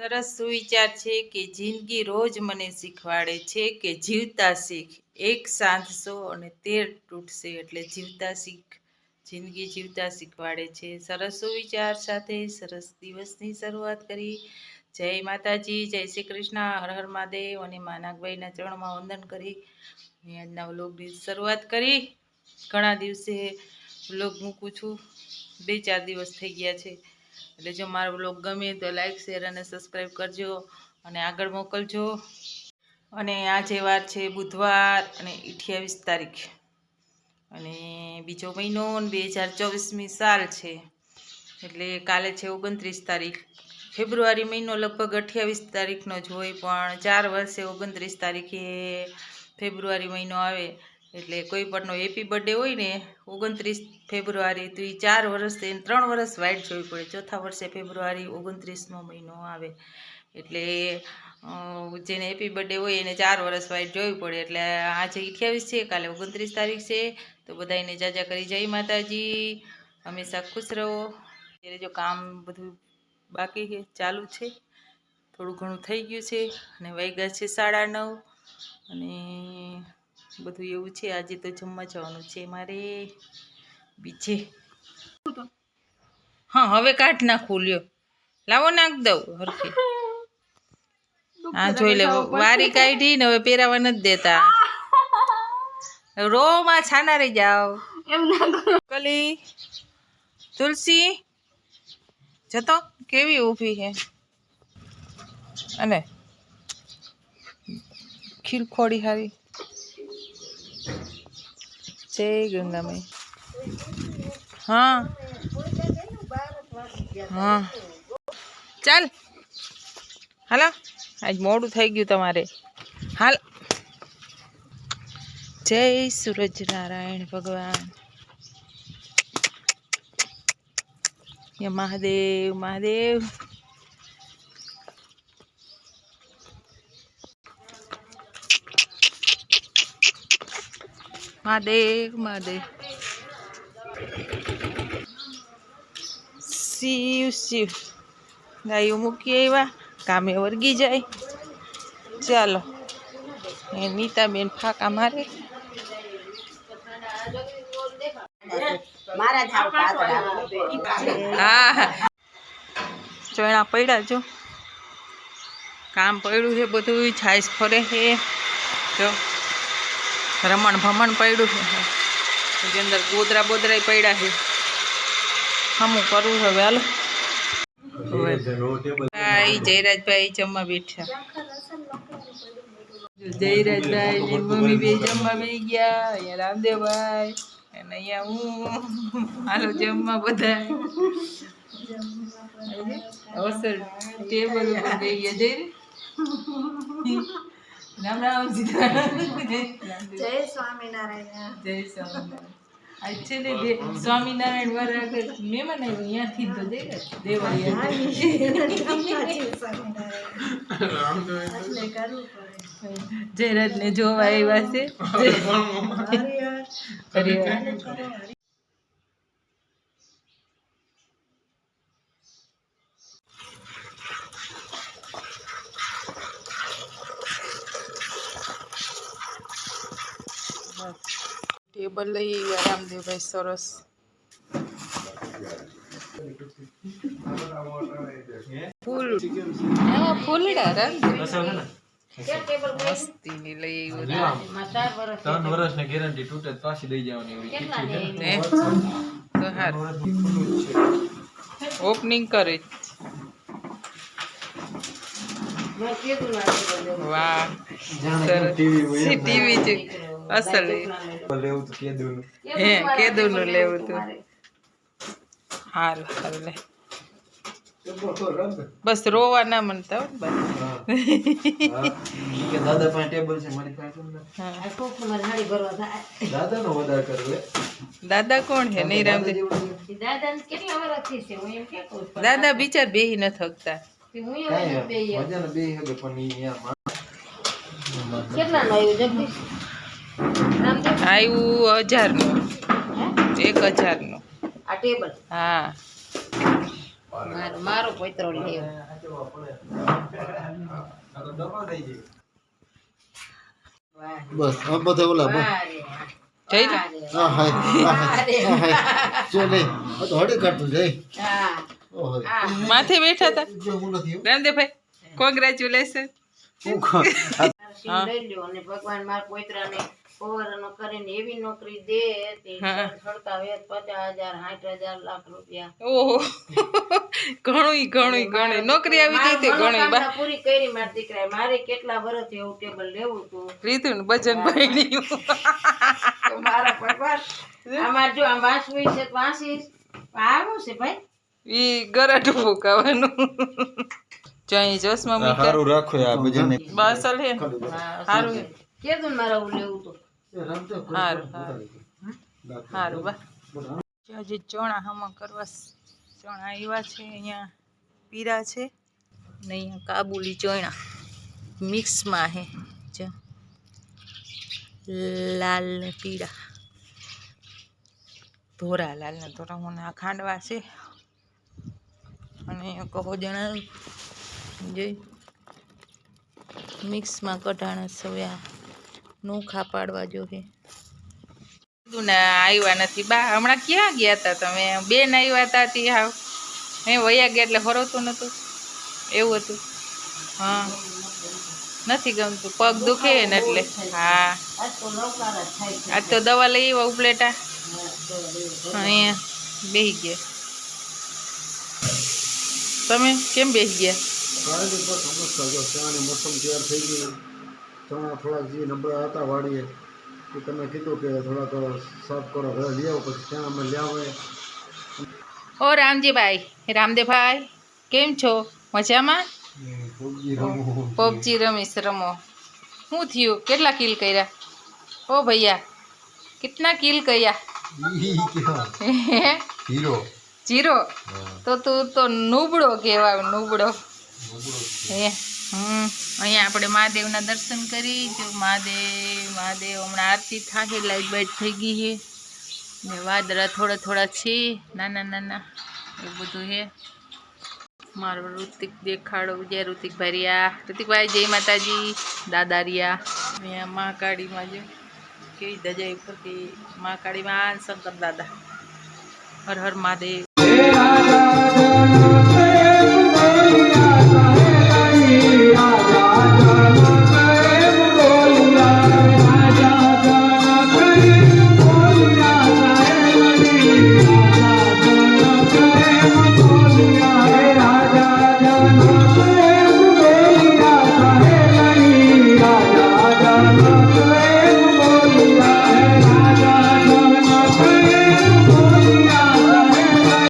સરસ સુવિચાર છે કે જિંદગી રોજ મને શીખવાડે છે કે જીવતા શીખ. એક સાંધશો અને તેર તૂટશે એટલે જીવતા શીખ. જિંદગી જીવતા શીખવાડે છે. સરસ સુવિચાર સાથે સરસ દિવસની શરૂઆત કરી. જય માતાજી, જય શ્રી કૃષ્ણ, હર હર મહાદેવ અને મા નાગભાઈના ચરણમાં વંદન કરી. મેં આજના વ્લોગની શરૂઆત કરી. ઘણા દિવસે વ્લોગ મૂકું છું. બે ચાર દિવસ થઈ ગયા છે. એટલે જો મારો બ્લોગ ગમે તો લાઇક શેર અને સબસ્ક્રાઈબ કરજો અને આગળ મોકલજો. અને આજે વાર છે બુધવાર અને અઠ્યાવીસ તારીખ. અને બીજો મહિનો બે હજાર ચોવીસમી સાલ છે. એટલે કાલે છે ઓગણત્રીસ તારીખ. ફેબ્રુઆરી મહિનો લગભગ અઠ્યાવીસ તારીખનો જ હોય, પણ ચાર વર્ષે ઓગણત્રીસ તારીખે ફેબ્રુઆરી મહિનો આવે. એટલે કોઈ પણનો હેપી બર્થડે હોય ને, ઓગણત્રીસ ફેબ્રુઆરી તો એ ચાર વર્ષ એને ત્રણ વર્ષ વાઇટ જોવી પડે. ચોથા વર્ષે ફેબ્રુઆરી ઓગણત્રીસમો મહિનો આવે. એટલે જેને હેપી બર્થડે હોય એને ચાર વર્ષ વાઇટ જોવી પડે. એટલે આજે અઠ્યાવીસ છે, કાલે ઓગણત્રીસ તારીખ છે, તો બધાને જાજા કરી જય માતાજી. હંમેશા ખુશ રહો. અત્યારે જો કામ બધું બાકી છે, ચાલુ છે. થોડું ઘણું થઈ ગયું છે અને વાગ્યા છે સાડા નવ. અને બધું એવું છે. આજે તો જમવા જવાનું છે મારે. બીજે? હા હવે કાઢ નાખું લ્યો. લાવો નાખ દઉં હરખી. હા જોઈ લે વારી કાઢી ને હવે પહેરાવા નથી દેતા. રો માં છાના રહી જાઓ. કલી તુલસી જતો. કેવી ઊભી છે? અને ખીરખોડી હારી. જય ગંગામય હા. હા. ચાલ. હાલો. આજ મોડું થઈ ગયું તમારે. હાલ. જય સૂરજ નારાયણ ભગવાન. મહાદેવ મહાદેવ. મહાદેવ મહાદેવ. શિવ શિવ. ગાયું મૂકી આવ્યા કામે વર્ગી જાય. ચાલો એ નીતાબેન ફાકા મારે. હા ચોણા ચોયણા પડ્યા જો. કામ પડ્યું છે બધું છાઈસ ફરે છે. જો. રમણ ભમણ પડ્યું છે. એની અંદર ગોદરા બોદરા પડ્યા છે. હમું કરવું છે હવે હાલો ભાઈ જયરાજભાઈ જમવા બેઠા. જયરાજભાઈ ને મમ્મી બે જમવા બે ગયા. અહીંયા રામદેવભાઈ અને અહીંયા હું. હાલો જમવા બધા અવસર ટેબલ ઉપર ગઈ ગયા જઈ રામ રામ સીતારામ. જય સ્વામિનારાયણ. જય સ્વામિનારાયણ. છે ને સ્વામિનારાયણ વર આગળ મહેમાન આવ્યો અહીંયાથી તો જઈ જયરાજ ને જોવા આવ્યા છે. ટેબલ લઈ આવ્યા રામદેવભાઈ સરસ. ફૂલ. એમાં ફૂલડા રામદેવ મસ્તીની લઈ આવ્યો ત્રણ વર્ષની ગેરંટી તૂટે પાછી દઈ જવાની એવી ને. તો હારું. ઓપનિંગ કરે. વાહ. ટીવી છે. અસલ. લેવું તો કે દઉં હે કેદુનું લેવું તું હાલ હાલ લે. બસ રોવા ના મનતા બસ. કે દાદા પાસે ટેબલ છે મારી પાસે. હા. દાદા નો વધારે કરવે દાદા કોણ છે? નહીં રામ દાદા બિચાર બેહી ન થકતા. કાંઈ એમ. મજાને બેહી હગે પણ ઈ યાર આવ્યું હજારનું. એક હજારનું. આ ટેબલ. હા. મારો- મારો પોતરો લેવો બસ આ બધા ઓલા. જઈ હા હાય આ હાય આ હાય જો લે આ તો હડે કાઢતું જાય હા. માથે બેઠા હતા? હું હો. રામદેવભાઈ કોંગ્રેચ્યુલેશન સિંહ લઈ લ્યો અને ભગવાન મારા પોતરાને કરીને એવી નોકરી દે તે. પચાસ હજાર સાઠ હજાર લાખ રૂપિયા. ઓહો. ઘણું ઘણું ઘણું નોકરી આવી ગઈ તે ઘણું પૂરી કરી મારા દીકરા મારે કેટલા વર્ષથી એવું ટેબલ લેવું હતું રીતું ને ભજન ભાઈ તો મારા ભગવાન આમાં જો આમ વાંચવું છે તો વાંચીશ આવું છે ભાઈ. ઈ ગરાટ ફૂંકાવાનું જો અહીં ચશ્મા મૂક્યા સારું રાખો આ બધાને બસ હલ હે. હારું ને મારે લેવું રામદેવ ઘડી હારું, હારું. બા હજી ચણા હમા કરવા ચોણા ચણા આવ્યા છે અહીંયા પીરા છે. ને અહીંયા કાબુલી ચણા મિક્સમાં હે. જો. લાલ ને પીળા. ધોરા લાલ ને ધોરા. મને આ ખાંડવા છે. અને કહો જણાવ્યું જોઈ. મિક્સમાં કઢાણા સવ્યા નોખા પાડવા જોઈએ આવ્યા નથી. બા, હમણાં ક્યાં ગયા હતા તમે? બેન આવ્યા હતા તે હાવ. હે, વયા ગયા એટલે હરવતું નહોતું એવું હતું. હા. નથી ગમતું. પગ દુખે ને એટલે. હા. આજ તો દવા લઈ આવ્યા ઉપલેટા. અહીંયા બેસી ગયા. તમે કેમ બેસી ગયા? કાંઈ નહીં બસ સમજતા જો ચાની મોસમ તૈયાર થઈ ગઈ ચણા થોડાક જે નબળા હતા વાડીએ એ તમે કીધું કે થોડાક સાફ કરો ઘરે લઈ આવો પછી ત્યાં અમે લઈ આવે ઓ રામજીભાઈ રામદેવભાઈ કેમ છો? મજામાં? સબ્જી રમવું પબજી રમીશ રમો. શું થયું? કેટલા કિલ કર્યા? ઓ ભૈયા કેટલા કિલ કર્યા? ઈ કેવા? હે? હીરો જીરો તો તું તો નુબડો કહેવાય નુબડો હે? હમ. અહીંયા આપણે મહાદેવના દર્શન કરી મહાદેવ મહાદેવ હમણાં આરતી થાય લાઈટ બાઈટ થઈ ગઈ છે. ને વાદળા થોડા થોડા છે, નાના નાના એ બધું છે. મારો ઋતિક દેખાડો, જય ઋતિકભાઈ રહ્યા ઋતિકભાઈ, જય માતાજી. દાદા રહ્યા. અહીંયા મહાકાળીમાં જો, કેવી ધજા ઉપર કે મહાકાળીમાં, શંકર દાદા. હર હર મહાદેવ.